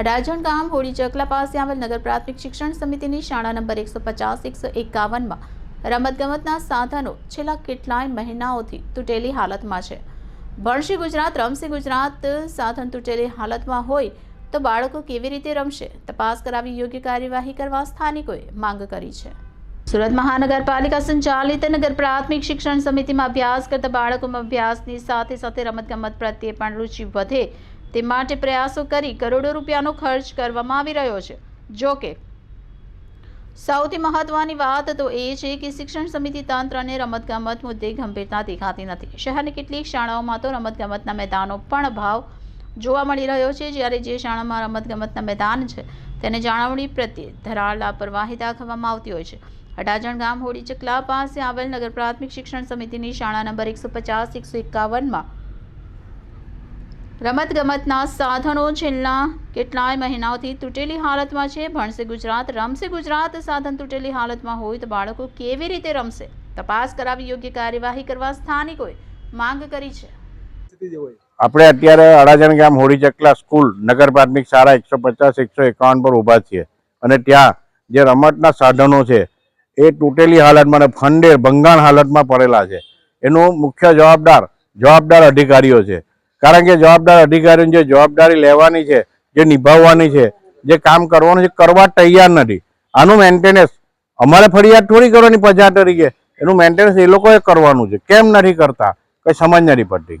અડાજણ ગામ હોળી ચકલા પાસે આવેલ નગર પ્રાથમિક શિક્ષણ સમિતિની શાળા નંબર એકસો પચાસ, એકસો એકાવનમાં રમતગમતના સાધનો છેલ્લા કેટલાય મહિનાઓથી તૂટેલી હાલતમાં છે. ભણશે ગુજરાત, રમશે ગુજરાત, સાધન તૂટેલી હાલતમાં હોય તો બાળકો કેવી રીતે રમશે? તપાસ કરાવી યોગ્ય કાર્યવાહી કરવા સ્થાનિકોએ માંગ કરી છે. સુરત મહાનગરપાલિકા સંચાલિત નગર પ્રાથમિક શિક્ષણ સમિતિમાં અભ્યાસ કરતા બાળકોમાં અભ્યાસની સાથે સાથે રમતગમત પ્રત્યે પણ રુચિ વધે તે માટે પ્રયાસો કરી કરોડો રૂપિયાનો ખર્ચ કરવામાં આવી રહ્યો છે. જો કે, સૌથી મહત્વની વાત તો એ છે કે શિક્ષણ સમિતિ તંત્રને રમતગમત મુદ્દે ગંભીરતા દેખાતી નથી. શહેરની કેટલીક શાળાઓમાં તો રમતગમતના મેદાનો પણ ભાવ જોવા મળી રહ્યો છે. જ્યારે જે શાળામાં રમતગમતના મેદાન છે, તેને જાળવણી પ્રત્યે ધરાળ લાપરવાહી દાખવવામાં આવતી હોય છે. અડાજણ ગામ હોડી ચકલા પાસે આવેલ નગર પ્રાથમિક શિક્ષણ સમિતિની શાળા નંબર એકસો પચાસ, એકસો એકાવનમાં રમતગમતના સાધનો છેલ્લા કેટલાય મહિનાઓથી તૂટેલી હાલતમાં છે. ભણશે ગુજરાત, રમશે ગુજરાત, સાધન તૂટેલી હાલતમાં હોય તો બાળકો કેવી રીતે રમશે? તપાસ કરાવી યોગ્ય કાર્યવાહી કરવા સ્થાનિકોએ માંગ કરી છે. આપણે અત્યારે અડાજણ ગામ હોળી ચકલા સ્કૂલ, નગર પ્રાથમિક શાળા એકસો પચાસ, એકસો એકાવન પર ઊભા છીએ. અને ત્યાં જે રમતના સાધનો છે, એ તૂટેલી હાલતમાં અને ફંડે ભંગાણ હાલતમાં પડેલા છે. એનો મુખ્ય જવાબદાર જવાબદાર અધિકારીઓ છે. કારણ કે જવાબદાર અધિકારીઓની જે જવાબદારી લેવાની છે, જે નિભાવવાની છે, જે કામ કરવાનું છે, કરવા તૈયાર નથી. આનું મેન્ટેનન્સ અમારે ફરિયાદ થોડી કરવાની પ્રજા તરીકે. એનું મેન્ટેનન્સ એ લોકોએ કરવાનું છે. કેમ નથી કરતા? કંઈ સમજ નથી પડતી.